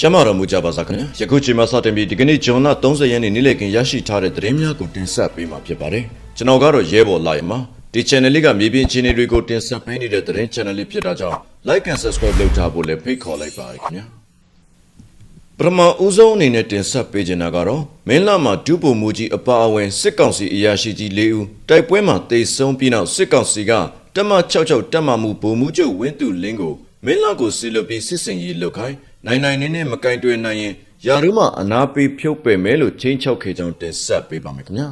ကျမတော်မူကြပါစားခင်ဗျာယခုချိန်မှစတင်ပြီးဒီကနေ့ဂျွန်လ30ရက်နေ့နေ့လည်ခင်းရရှိထားတဲ့သတင်းများကိုတင်ဆက်ပေးမှာဖြစ်ပါတယ်ကျွန်တော်ကတော့ရဲဘော်လာရမှာဒီ channel လေးကမြေပြင်အခြေအနေတွေကိုတင်ဆက်ပေးနေတဲ့သတင်း channel လေးဖြစ်တာကြောင့် like and subscribe လုပ်ထားဖို့လည်းဖိတ်ခေါ်လိုက်ပါရခင်ဗျာပထမဦးဆုံးအနေနဲ့တင်ဆက်ပေးချင်တာကတော့မင်းလာမှာဒုဗိုလ်မှူးကြီးအပါအဝင်စစ်ကောင်စီအရာရှိကြီး၄ဦးတိုက်ပွဲမှာတေဆုံးပြီးနောက်စစ်ကောင်စီကတက်မ66တက်မမှုဗိုလ်မှူးချုပ်ဝင်းသူလင်းကိုမင်းလာကိုစီလွတ်ပြီးစစ်စင်ရေးလုပ်ခိုင်း နိုင်နိုင်နေနဲ့မကင်တွယ်နိုင်ရင်ယာရုမအနာပေးဖြုတ်ပယ်မယ်လို့ချင်းချောက်ခေကြောင်းတင်ဆက်ပေးပါမယ်ခင်ဗျာ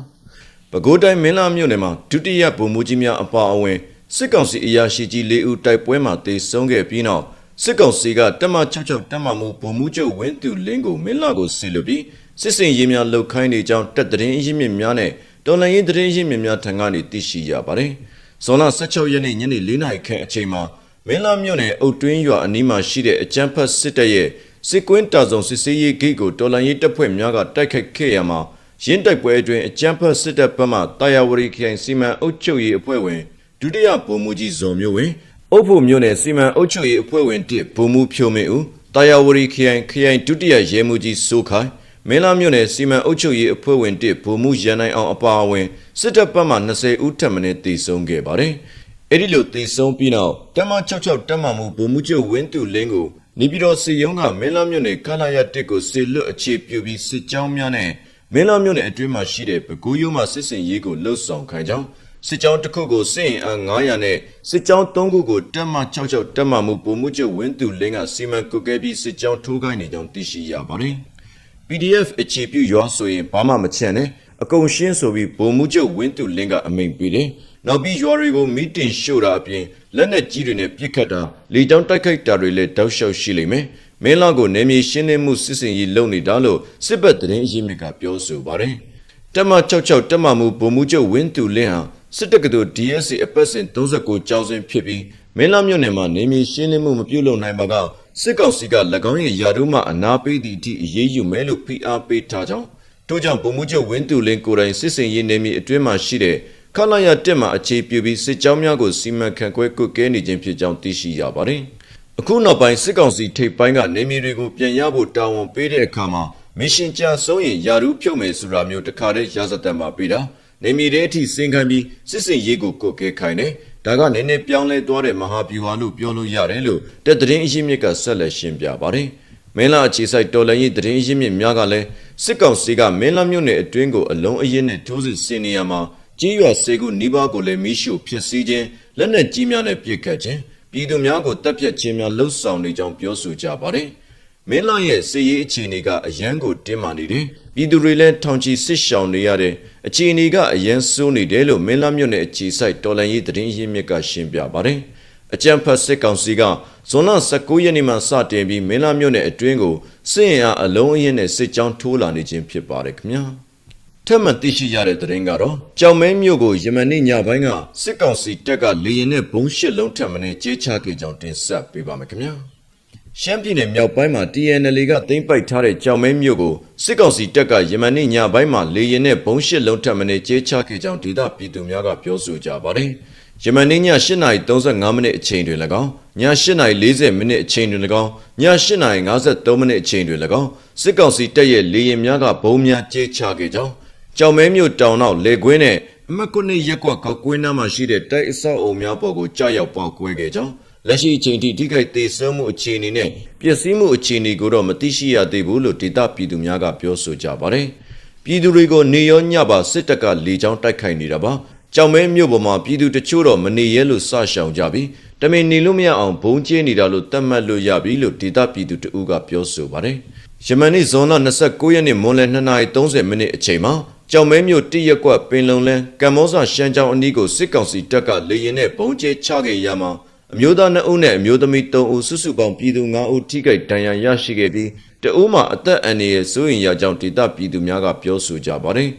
ပဲခူးတိုင်းမင်းလာမြို့နယ်မှာဒုတိယဗိုလ်မှူးကြီးများအပါအဝင်စစ်ကောင်စီအရာရှိကြီး၄ဦးတိုက်ပွဲမှာတေဆုံးခဲ့ပြီးနောက်စစ်ကောင်စီကတက်မ66တက်မမှုဗိုလ်မှူးချုပ်ဝင်းသူလင်းကိုမင်းလာကိုစီလွတ်ပြီးစစ်စင်ရေးများလှုပ်ခိုင်းနေကြောင်းတက်တဲ့င်းရင်းမြစ်များနဲ့တော်လှန်ရေးသတင်းရင်းမြစ်များထံကနေသိရှိရပါတယ်။ဇွန်လ16ရက်နေ့ညနေ4နာရီခန့်အချိန်မှာ မင်းလာမြို့နယ်အုတ်တွင်းရွာအနီးမှာရှိတဲ့အကျန်းဖတ်စစ်တပ်ရဲ့စစ်ကွင်းတာစုံစစ်စေးရေးဂိတ်ကိုတော်လှန်ရေးတပ်ဖွဲ့များကတိုက်ခိုက်ခဲ့ရမှာရင်းတိုက်ပွဲအတွင်းအကျန်းဖတ်စစ်တပ်ဘက်မှတာယာဝရီခရိုင်စီမံအုပ်ချုပ်ရေးအဖွဲ့ဝင်ဒုတိယဗိုလ်မှူးကြီးဇော်မျိုးဝင်းအုပ်ဖို့မြို့နယ်စီမံအုပ်ချုပ်ရေးအဖွဲ့ဝင်တစ်ဗိုလ်မှူးဖြိုးမင်းဦးတာယာဝရီခရိုင်ခရိုင်ဒုတိယရဲမှူးကြီးစိုးခိုင်မင်းလာမြို့နယ်စီမံအုပ်ချုပ်ရေးအဖွဲ့ဝင်တစ်ဗိုလ်မှူးရန်နိုင်အောင်အပါအဝင်စစ်တပ်ဘက်မှ20ဦးထပ်မံတည်ဆုံခဲ့ပါတယ်။ အဲဒီလိုတည်ဆုံပြီးနောက်တမ66တက်မှမှုဗိုလ်မှူးချုပ်ဝင်းသူလင်းကိုနေပြည်တော်စီယုံကမင်းလာမြို့နယ်ကလာရတစ်ကိုစေလွတ်အခြေပြုပြီးစစ်ကြောင်းများနဲ့မင်းလာမြို့နယ်အတွင်းမှာရှိတဲ့ပဲခူးရုံးမှစစ်စင်ရေးကိုလှုပ်ဆောင်ခိုင်းကြောင်းစစ်ကြောင်းတစ်ခုကိုစစ်ရင်အား900နဲ့စစ်ကြောင်း3ခုကိုတက်မှ66တက်မှမှုဗိုလ်မှူးချုပ်ဝင်းသူလင်းကစီမံကုတ်ကဲပြီးစစ်ကြောင်းထိုးခိုင်းနေကြောင်းသိရှိရပါတယ်။ PDF အခြေပြုရွာဆိုရင်ဘာမှမချန်နဲ့ အကုန်ရှင်းဆိုပြီးဗိုလ်မှူးချုပ်ဝင်းသူလင်းကအမိန်ပေးတယ်။နောက်ပြီးရွာတွေကိုမီတင်ရှို့တာအပြင်လက်နက်ကြီးတွေနဲ့ပစ်ခတ်တာလေကြောင်းတိုက်ခိုက်တာတွေလည်းတောက်လျှောက်ရှိလိမ့်မယ်။မင်းလာကိုနေမြေရှင်းလင်းမှုစစ်စင်ရေးလုပ်နေတာလို့စစ်ဘက်သတင်းအရင်းမြစ်ကပြောဆိုပါတယ်။တက်မ66တက်မမှုဗိုလ်မှူးချုပ်ဝင်းသူလင်းဟာစစ်တပ်ကတော် DSC အပတ်စဉ်39ကျောင်းစဉ်ဖြစ်ပြီးမင်းလာမြို့နယ်မှာနေမြေရှင်းလင်းမှုမပြုလုပ်နိုင်ပါကစစ်ကောင်စီက၎င်းရဲ့ယာတို့မှအနာပေးသည့်အထိအရေးယူမယ်လို့ဖိအားပေးထားကြောင်း ထို့ကြောင့်ဗိုလ်မှူးချုပ်ဝင်းသူလင်းကိုယ်တိုင်စစ်စင်ရေးနေမြေအတွင်းမှာရှိတဲ့ခလာရတက်မှာအခြေပြုပြီးစစ်ကြောင်းများကိုစီမံခန့်ခွဲကုတ်ကဲနေခြင်းဖြစ်ကြောင်းသိရှိရပါတယ်။အခုနောက်ပိုင်းစစ်ကောင်စီထိပ်ပိုင်းကနေမြေတွေကိုပြန်ရဖို့တာဝန်ပေးတဲ့အခါမှာမစ်ရှင်ကြာဆုံးရင်ယာရုဖြုတ်မယ်ဆိုတာမျိုးတခါတည်းရာဇသက်မှာပေးတာနေမြေတဲ့အထိစင်ခံပြီးစစ်စင်ရေးကိုကုတ်ကဲခိုင်းတယ်။ဒါကနည်းနည်းပြောင်းလဲသွားတဲ့မဟာဗျူဟာလို့ပြောလို့ရတယ်လို့တက်သတင်းအရင်းမြစ်ကဆက်လက်ရှင်းပြပါတယ်။ မင်းလာအခြေစိုက်တော်လှန်ရေးသတင်းအရင်းမြစ်များကလည်းစစ်ကောင်စီကမင်းလာမြို့နယ်အတွင်းကိုအလုံးအရင်နဲ့ထိုးစစ်ဆင်နေရမှာကြေးရွာစေကူနီးပါးကိုလည်းမိရှုဖြစ်စည်းခြင်းလက်နက်ကြီးများနဲ့ပစ်ခတ်ခြင်းပြည်သူများကိုတပ်ဖြတ်ခြင်းများလှုပ်ဆောင်နေကြောင်းပြောဆိုကြပါတယ်။မင်းလာရဲ့စစ်ရေးအခြေအနေကအရန်ကိုတင်းမာနေတယ်။ပြည်သူတွေလည်းထောင်ချီစစ်ရှောင်နေရတဲ့အခြေအနေကအရန်ဆိုးနေတယ်လို့မင်းလာမြို့နယ်အခြေစိုက်တော်လှန်ရေးသတင်းရင်းမြစ်ကရှင်းပြပါတယ်။ အကြံဖတ်စစ်ကောင်စီကဇွန်လ19ရက်နေ့မှစတင်ပြီးမင်းလာမြို့နယ်အတွင်းကိုစစ်ရင်အားအလုံးအင်းနဲ့စစ်ကြောင်းထိုးလာနေခြင်းဖြစ်ပါတယ်ခင်ဗျာ။ထက်မှန်သိရှိရတဲ့သတင်းကတော့ကြောင်မဲမြို့ကိုယမန်နေ့ညပိုင်းကစစ်ကောင်စီတပ်ကလေရင်နဲ့ဘုံရှစ်လုံးထက်မင်းကြေးချခဲ့ကြောင်းတင်ဆက်ပေးပါမယ်ခင်ဗျာ။ရှမ်းပြည်နယ်မြောက်ပိုင်းမှာ TNL ကသိမ်းပိုက်ထားတဲ့ကြောင်မဲမြို့ကိုစစ်ကောင်စီတပ်ကယမန်နေ့ညပိုင်းမှာလေရင်နဲ့ဘုံရှစ်လုံးထက်မင်းကြေးချခဲ့ကြောင်းဒေသပြည်သူများကပြောဆိုကြပါတယ်။ ယမန်နေ့ည8:35မိနစ်အချိန်တွင်၎င်းည8:40မိနစ်အချိန်တွင်၎င်းည8:53မိနစ်အချိန်တွင်၎င်းစစ်ကောင်စီတပ်ရဲ့လေရင်များကဘုံများကြေးချခဲ့ကြောင်းကြောင်မဲမြို့တောင်နောက်လေကွင်းနဲ့အမတ်ကုနှစ်ရက်ကွက်ကောက်ကွင်းနားမှာရှိတဲ့တိုက်အဆောက်အုံများပေါ်ကိုကြားရောက်ပေါက်ကွဲခဲ့ကြောင်းလက်ရှိအချိန်ထိထိခိုက်သေးဆုံးမှုအခြေအနေနဲ့ပျက်စီးမှုအခြေအနေကိုတော့မသိရှိရသေးဘူးလို့ဒေသပြည်သူများကပြောဆိုကြပါတယ်။ပြည်သူတွေကိုနေရောညပါစစ်တပ်ကလေကြောင်းတိုက်ခိုက်နေတာပါ။ ကြောင်မဲမြို့ပေါ်မှာပြည်သူတချို့တော့မနေရဲလို့စရှောင်ကြပြီးတမင်နေလို့မရအောင်ဘုံကျင်းနေတာလို့သတ်မှတ်လို့ရပြီလို့ဒေသပြည်သူတအူးကပြောဆိုပါတယ်။ယမန်နေ့ဇွန်လ29ရက်နေ့မွန်လယ်2:30မိနစ်အချိန်မှာကြောင်မဲမြို့တရက်ကွက်ပင်လုံလန်းကမ္ဘောဇရှမ်းကျောင်းအနီးကိုစစ်ကောင်စီတပ်ကလေရင်နဲ့ပုံကျဲချခဲ့ရမှာအမျိုးသား2ဦးနဲ့အမျိုးသမီး3ဦးစုစုပေါင်းပြည်သူ9ဦးထိခိုက်ဒဏ်ရာရရှိခဲ့ပြီးတအူးမှာအသက်အန္တရာယ်စိုးရင်ရကြောင်းဒေသပြည်သူများကပြောဆိုကြပါတယ်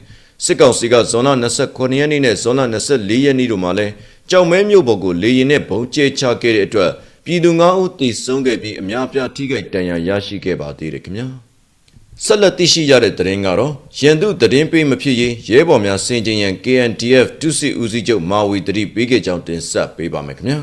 စစ်ကောင်စီကဇွန်လ29ရက်နေ့နဲ့ဇွန်လ24ရက်နေ့တို့မှာလဲကြောင်မဲမြို့ပေါ်ကိုလေရင်နဲ့ပုံကျဲချခဲ့တဲ့အတွက်ပြည်သူ9ဦးသေဆုံးခဲ့ပြီးအများပြားထိခိုက်ဒဏ်ရာရရှိခဲ့ပါသေးတယ်ခင်ဗျာဆက်လက်သိရှိရတဲ့သတင်းကတော့ရန်သူသတင်းပေးမဖြစ်ရေးရဲဘော်များစင်ကြင်ရန် KNDF ဒုစစ်ဦးစီးချုပ်မာဝီတတိပေးခဲ့ကြောင်းတင်ဆက်ပေးပါမယ်ခင်ဗျာ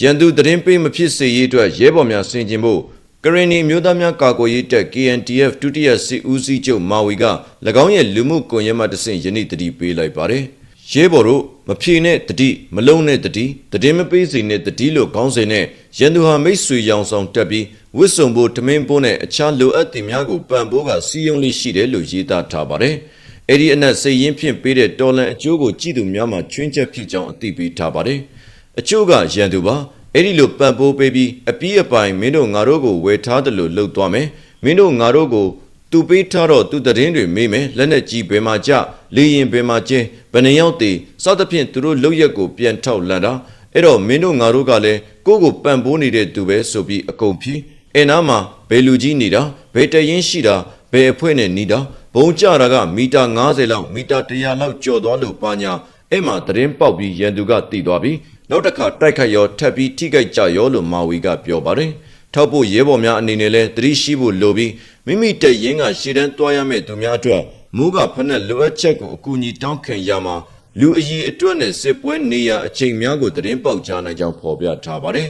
ရန်သူသတင်းပေးမဖြစ်စေရေးအတွက်ရဲဘော်များစင်ကြင်ဖို့ ကရင်နီမျိုးသားများကာကွယ်ရေးတပ် KNTF ဒုတိယစစ်ဦးစီးချုပ်မာဝီက၎င်းရဲ့လူမှုကွန်ရက်မှတဆင့်ယနေ့တတိပေးလိုက်ပါတယ်။ရဲဘော်တို့မဖြေနဲ့တတိမလုံးနဲ့တတိတည်မပေးစိနဲ့တတိလို့ခေါင်းစဉ်နဲ့ရန်သူဟာမိတ်ဆွေရောင်ဆောင်တက်ပြီးဝစ်စုံဖို့တမင်းပိုးနဲ့အခြားလိုအပ်တင်များကိုပံ့ပိုးကစီယုံလေးရှိတယ်လို့ရေးသားထားပါတယ်။အဲ့ဒီအနက်စိတ်ရင်းဖြင့်ပေးတဲ့တော်လန်အကျိုးကိုကြည့်သူများမှချွင်းချက်ဖြစ်ကြောင်းအသိပေးထားပါတယ်။အကျိုးကရန်သူပါ အဲ့ဒီလိုပံ့ပိုးပေးပြီးအပြီးအပိုင်မင်းတို့ငါတို့ကိုဝယ်ထားတယ်လို့လှုပ်သွားမယ်မင်းတို့ငါတို့ကိုသူပေးထားတော့သူတည်င်းတွေမေးမယ်လက်နဲ့ကြီးဘယ်မှာကြလေရင်ဘယ်မှာကျင်းဘယ်နှယောက်တည်စသဖြင့်သူတို့လှုပ်ရက်ကိုပြန်ထောက်လန်တာအဲ့တော့မင်းတို့ငါတို့ကလည်းကိုယ့်ကိုပံ့ပိုးနေတဲ့သူပဲဆိုပြီးအကုန်ဖြီးအဲနာမှာဘယ်လူကြီးနေတာဘယ်တရင်ရှိတာဘယ်အဖွဲ့နဲ့နေတာဘုံကြတာကမီတာ90လောက်မီတာ100လောက်ကျော်သွားလို့ပါညာအဲ့မှာသတင်းပေါက်ပြီးရန်သူကတည်သွားပြီး နောက်တစ်ခါတိုက်ခတ်ရောထပ်ပြီးထိခိုက်ကြရောလို့မာဝီကပြောပါတယ်ထောက်ဖို့ရဲဘော်များအနေနဲ့လဲသတိရှိဖို့လိုပြီးမိမိတက်ရင်ကရှေ့တန်းတွားရမယ့်သူများအတွက်မိုးကဖက်နဲ့လိုအပ်ချက်ကိုအကူအညီတောင်းခံရမှာလူအကြီးအတွက်နဲ့စစ်ပွဲနေရအချိန်များကိုသတင်းပေါက်ကြားနိုင်ကြောင်းဖော်ပြထားပါတယ်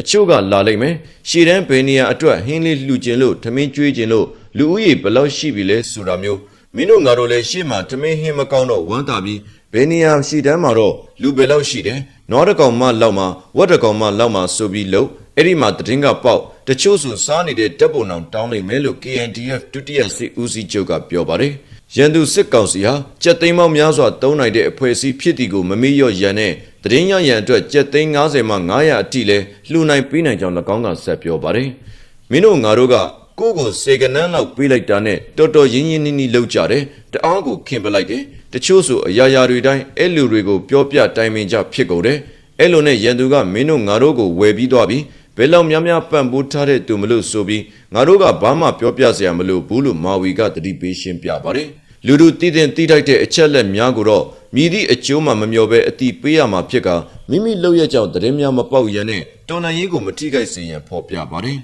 အချို့ကလာလိမ့်မယ်ရှေ့တန်းဘယ်နေရာအတွက်ဟင်းလေးလှူခြင်းလို့ထမင်းကျွေးခြင်းလို့လူဦးရေဘယ်လောက်ရှိပြီလဲဆိုတာမျိုးမင်းတို့ငါတို့လည်းရှေ့မှာထမင်းဟင်းမကောင်းတော့ဝမ်းသာပြီး ဘယ်နေရာရှိတန်းမှာတော့လူဘယ်လောက်ရှိတယ်နွားတစ်ကောင်မှလောက်မှဝက်တစ်ကောင်မှလောက်မှဆိုပြီးလို့အဲ့ဒီမှာတည်င်းကပေါက်တချို့ဆိုစားနေတဲ့တပ်ပုံအောင်တောင်းလိုက်မယ်လို့ KNDF ဒုတိယစစ်ဦးစီးချုပ်ကပြောပါတယ်ရန်သူစစ်ကောင်စီဟာကြက်သိန်းပေါင်းများစွာတုံးနိုင်တဲ့အဖွဲ့အစည်းဖြစ်တီကိုမမေ့လျော့ရန်နဲ့တရင်ရရန်အတွက်ကြက်သိန်း90မှ900အထိလဲလှူနိုင်ပေးနိုင်ကြောင်း၎င်းကဆက်ပြောပါတယ်မင်းတို့ငါတို့က ကိုယ့်ကိုစေကနန်းလောက်ပေးလိုက်တာနဲ့တော်တော်ရင်းရင်းနှီးနှီးလုပ်ကြတယ်တအားကိုခင်ပလိုက်တယ်တချို့ဆိုအရာရာတွေတိုင်းအဲ့လူတွေကိုပြောပြတိုင်ပင်ကြဖြစ်ကုန်တယ်အဲ့လိုနဲ့ရန်သူကမင်းတို့ငါတို့ကိုဝယ်ပြီးသွားပြီးဘယ်လောက်များများပံ့ပိုးထားတဲ့သူမလို့ဆိုပြီးငါတို့ကဘာမှပြောပြစရာမလိုဘူးလို့မာဝီကတတိပေးရှင်းပြပါတယ်လူလူတည်တဲ့တည်ထိုက်တဲ့အချက်လက်များကိုတော့မြည်သည့်အကျိုးမှမမျောဘဲအတိပေးရမှာဖြစ်ကမိမိလုပ်ရကြောင်းသတင်းများမပေါက်ရန်နဲ့တော်လန်ရေးကိုမထိခိုက်စေရန်ဖော်ပြပါတယ်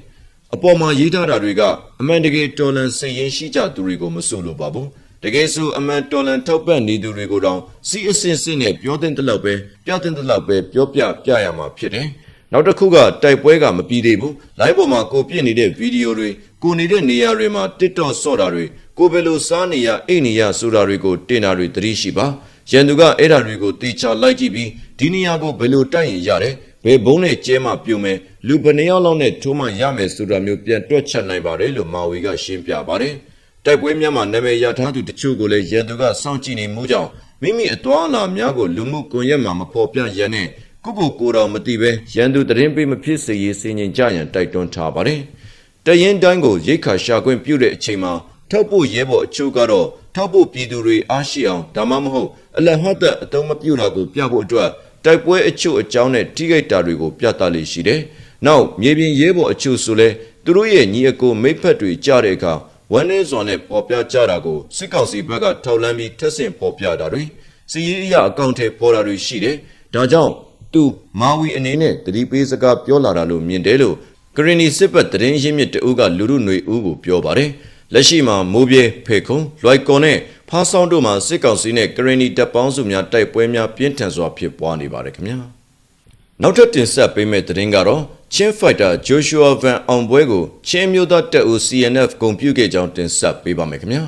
အပေါ်မှာရေးထားတာတွေကအမှန်တကယ်တော်လန်စိတ်ရင်းရှိကြသူတွေကိုမဆိုလိုပါဘူးတကယ်ဆိုအမှန်တော်လန်ထောက်ပံ့နေသူတွေကိုတောင်စီအစင်စင်နဲ့ပြောတဲ့တလောက်ပဲပြောတဲ့တလောက်ပဲပြောပြပြရမှာဖြစ်တယ်နောက်တစ်ခုကတိုက်ပွဲကမပြီးသေးဘူး live ပေါ်မှာကိုပြည့်နေတဲ့ဗီဒီယိုတွေကိုနေတဲ့နေရာတွေမှာ TikTok ဆော့တာတွေကိုဘယ်လိုစားနေရအိတ်နေရဆိုတာတွေကိုတင်တာတွေသတိရှိပါရန်သူကအဲ့ဓာတွေကိုတေချာလိုက်ကြည့်ပြီးဒီနေရာကိုဘယ်လိုတိုက်ရင်ရတယ် ဘယ်ဘုံနဲ့ကျဲမှပြုံမယ်လူဘယ်နှယောက်လောက်နဲ့ထိုးမှရမယ်ဆိုတာမျိုးပြန်တွက်ချက်နိုင်ပါတယ်လို့မာဝီကရှင်းပြပါတယ်တိုက်ပွဲများမှာနာမည်ရထားသူတချို့ကိုလည်းရန်သူကစောင့်ကြည့်နေမှုကြောင့်မိမိအသွာအလာများကိုလူမှုကွန်ရက်မှာမဖော်ပြရန်နဲ့ကိုကိုကိုတော်မသိပဲရန်သူတရင်ပေးမဖြစ်စေရေးစင်ញင်ကြရန်တိုက်တွန်းထားပါတယ်။တရင်တိုင်းကိုရိတ်ခါရှာခွင့်ပြုတဲ့အချိန်မှာထောက်ဖို့ရဲဘော်အချို့ကတော့ထောက်ဖို့ပြည်သူတွေအားရှိအောင်ဒါမှမဟုတ်အလဟတ်သက်အတုံးမပြုတာကိုပြဖို့အတွက် တိုက်ပွဲအချို့အကြောင်းနဲ့ထိခိုက်တာတွေကိုပြသလိရှိတယ်။နောက်မြေပြင်ရဲဘော်အချို့ဆိုလဲသူတို့ရဲ့ညီအကိုမိဖက်တွေကြားတဲ့အခါဝမ်းနည်းစွာနဲ့ပေါ်ပြကြတာကိုစစ်ကောင်စီဘက်ကထောက်လန်းပြီးထက်ဆင့်ပေါ်ပြတာတွေစီရေးအရာအကောင့်ထဲပေါ်တာတွေရှိတယ်။ဒါကြောင့်သူမာဝီအနေနဲ့တတိပေးစကားပြောလာတာလို့မြင်တယ်လို့ကရင်နီစစ်ပတ်တရင်ရင်းမြစ်တအုပ်ကလူလူຫນွေဦးကိုပြောပါတယ်လက်ရှိမှာမိုးပြေဖေခုံလွိုက်ကွန်နဲ့ ဖားဆောင်တို့မှာစစ်ကောင်စီနဲ့ကရင်နီတပ်ပေါင်းစုများတိုက်ပွဲများပြင်းထန်စွာဖြစ်ပွားနေပါတယ်ခင်ဗျာနောက်ထပ်တင်ဆက်ပေးမယ့်သတင်းကတော့ချင်းဖိုက်တာဂျိုရှူအာဗန်အောင်ပွဲကိုချင်းမျိုးသားတပ်ဦး CNF ဂုံပြုခဲ့ကြောင်းတင်ဆက်ပေးပါမယ်ခင်ဗျာ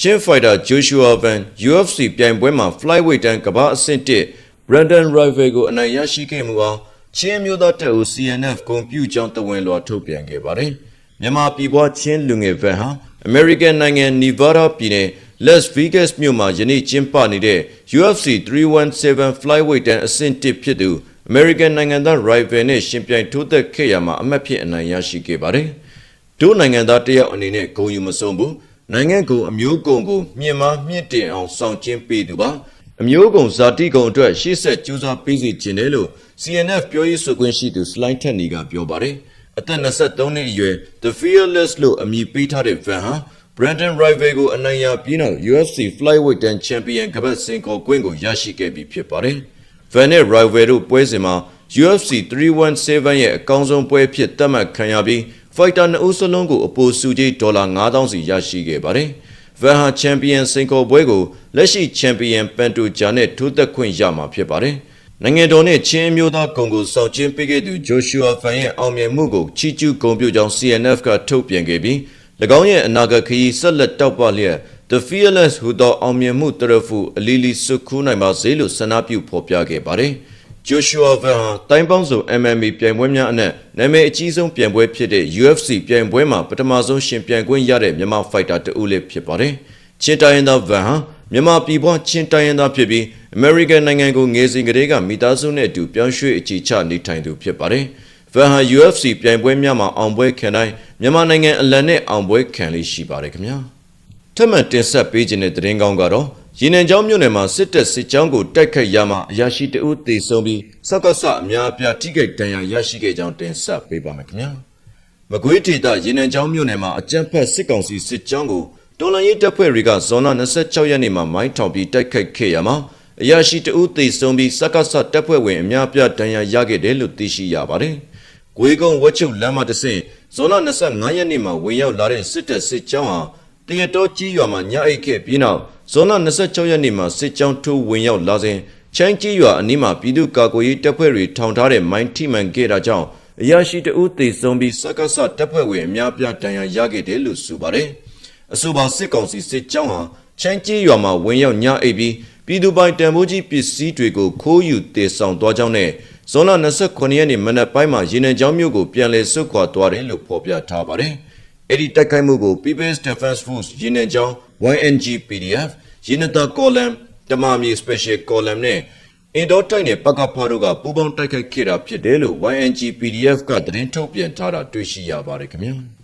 ချင်းဖိုက်တာဂျိုရှူအာဗန် UFC ပြိုင်ပွဲမှာ flyweight တန်းကမ္ဘာအဆင့်1 Brandon Rival ကိုအနိုင်ရရှိခဲ့မှုအောင်ချင်းမျိုးသားတပ်ဦး CNF ဂုံပြုကြောင်းတဝန်လွှာထုတ်ပြန်ခဲ့ပါတယ်။မြန်မာပြည်ပွားချင်းလူငယ်ဗန်ဟာ American နိုင်ငံ Nevada ပြည်နယ် Las Vegas မြို့မှာယနေ့ကျင်းပနေတဲ့ UFC 317 Flyweight တန်းအဆင့်1ဖြစ်သူ American နိုင်ငံသား Rival နဲ့ရှင်ပြိုင်ထိုးသက်ခဲ့ရမှာအမတ်ဖြစ်အနိုင်ရရှိခဲ့ပါတယ်။ဒို့နိုင်ငံသားတယောက်အနေနဲ့ဂုံယူမဆုံးဘူး။နိုင်ငံကိုအမျိုးကုံကိုမြင့်မားမြင့်တင်အောင်ဆောင်ကျင်းပေးသူပါ။အမျိုးကုံဇာတိကုံအတွက်ရှေ့ဆက်ကြိုးစားပေးစီခြင်းတယ်လို့ CNF ပြောရေးဆိုခွင့်ရှိသူ Slide ထက်နီကပြောပါတယ်။အသက်23နှစ်အရွယ် The Fearless လို့အမည်ပေးထားတဲ့ Van ဟာ Brandon Rival ကိုအနိုင်ရပြီးနောက် UFC Flyweight တန်း Champion ကပတ်စင်ခေါ်ကွင်းကိုရရှိခဲ့ပြီးဖြစ်ပါတယ်။ Van နဲ့ Rival တို့ပွဲစဉ်မှာ UFC 317ရဲ့အကောင်းဆုံးပွဲဖြစ်သတ်မှတ်ခံရပြီး Fighter နှစ်ဦးစလုံးကိုအပိုစုကြီးဒေါ်လာ9000စီရရှိခဲ့ပါတယ်။ဗန်ဟာချန်ပီယံစင်ကောပွဲကိုလက်ရှိချန်ပီယံပန်တိုဂျာနဲ့ထိုးသက်ခွင့်ရမှာဖြစ်ပါတယ်နိုင်ငံတော်နဲ့ချင်းအမျိုးသားကုံကိုစောင့်ကျင်းပေးခဲ့သူဂျိုရှူအာဖန်ရဲ့အောင်မြင်မှုကိုချီးကျူးဂုဏ်ပြုကြောင်း CNF ကထုတ်ပြန်ခဲ့ပြီး၎ င်းရဲ့အနာဂတ်ခရီးဆက်လက်တောက်ပလျက် The Fearless ဟူသောအောင်မြင်မှုတရဖူအလီလီစုခူးနိုင်ပါစေလို့ဆန္ဒပြုဖော်ပြခဲ့ပါတယ်။ Joshua Van ဟာတိုင်းပေါင်းစုံ MMA ပြိုင်ပွဲများအနက်နာမည်အကြီးဆုံးပြိုင်ပွဲဖြစ်တဲ့ UFC ပြိုင်ပွဲမှာပထမဆုံးရှင်ပြိုင်ခွင့်ရတဲ့မြန်မာဖိုက်တာတဦးလည်းဖြစ်ပါတယ်။ချင်းတိုင်းရင်းသား Van ဟာမြန်မာပြည်ပွားချင်းတိုင်းရင်းသားဖြစ်ပြီး American နိုင်ငံကိုငယ်စဉ်ကတည်းကမိသားစုနဲ့အတူပြောင်းရွှေ့အခြေချနေထိုင်သူဖြစ်ပါတယ်။ Van ဟာ UFC ပြိုင်ပွဲများမှာအောင်ပွဲခံတိုင်းမြန်မာနိုင်ငံအလံနဲ့အောင်ပွဲခံလေးရှိပါတယ်ခင်ဗျာ။ထပ်မံတင်ဆက်ပေးခြင်းတဲ့သတင်းကောင်းကတော့ရေနံချောင်းမြို့နယ်မှာစစ်တပ်စစ်ကြောင်းကိုတိုက်ခိုက်ရမှအရာရှိတဦးသေဆုံးပြီးစက္ကစအများအပြားထိခိုက်ဒဏ်ရာရရှိခဲ့ကြောင်းတင်ဆက်ပေးပါမယ်ခင်ဗျာ။မကွေးဒေသရေနံချောင်းမြို့နယ်မှာအကြမ်းဖက်စစ်ကောင်စီစစ်ကြောင်းကိုတော်လှန်ရေးတပ်ဖွဲ့တွေကဇွန်လ26ရက်နေ့မှာမိုင်းထောင်ပြီးတိုက်ခိုက်ခဲ့ရမှာအရာရှိတဦးသေဆုံးပြီးစက္ကစတပ်ဖွဲ့ဝင်အများအပြားဒဏ်ရာရခဲ့တယ်လို့သိရှိရပါတယ်။ ဂွေကုန်းဝက်ချုပ်လမ်းမတစ်ဆင့်ဇွန်လ25ရက်နေ့မှာဝင်ရောက်လာတဲ့စစ်တပ်စစ်ကြောင်းဟာတရတော်ကြီးရွာမှာညအိတ်ခဲ့ပြီးနောက်ဇွန်လ26ရက်နေ့မှာစစ်ကြောင်းထိုးဝင်ရောက်လာစဉ်ချမ်းကြီးရွာအနီးမှာပြည်သူ့ကာကွယ်ရေးတပ်ဖွဲ့တွေထောင်ထားတဲ့မိုင်းထိမှန်ခဲ့တာကြောင့်အရာရှိတဦးသေဆုံးပြီးစက္ကစတပ်ဖွဲ့ဝင်အများအပြားဒဏ်ရာရခဲ့တယ်လို့ဆိုပါတယ်။အဆိုပါစစ်ကောင်စီစစ်ကြောင်းဟာချမ်းကြီးရွာမှာဝင်ရောက်ညအိတ်ပြီးပြည်သူပိုင်တန်ဖိုးကြီးပစ္စည်းတွေကိုခိုးယူတည်ဆောင်သွားကြောင်းနဲ့ ဇွန်လ29ရက်နေ့မနက်ပိုင်းမှာရေနံချောင်းမြို့ကိုပြန်လည်ဆုတ်ခွာသွားတယ်လို့ဖော်ပြထားပါတယ်။အဲ့ဒီတိုက်ခိုက်မှုကို People's Defense Force ရေနံချောင်း YNG PDF ရေနံတာ column တမမီ special column နဲ့အင်ဒိုတိုက်နဲ့ပကဖာတို့ကပူးပေါင်းတိုက်ခိုက်ခဲ့တာဖြစ်တယ်လို့ YNG PDF ကသတင်းထုတ်ပြန်ထားတာတွေ့ရှိရပါတယ်ခင်ဗျာ။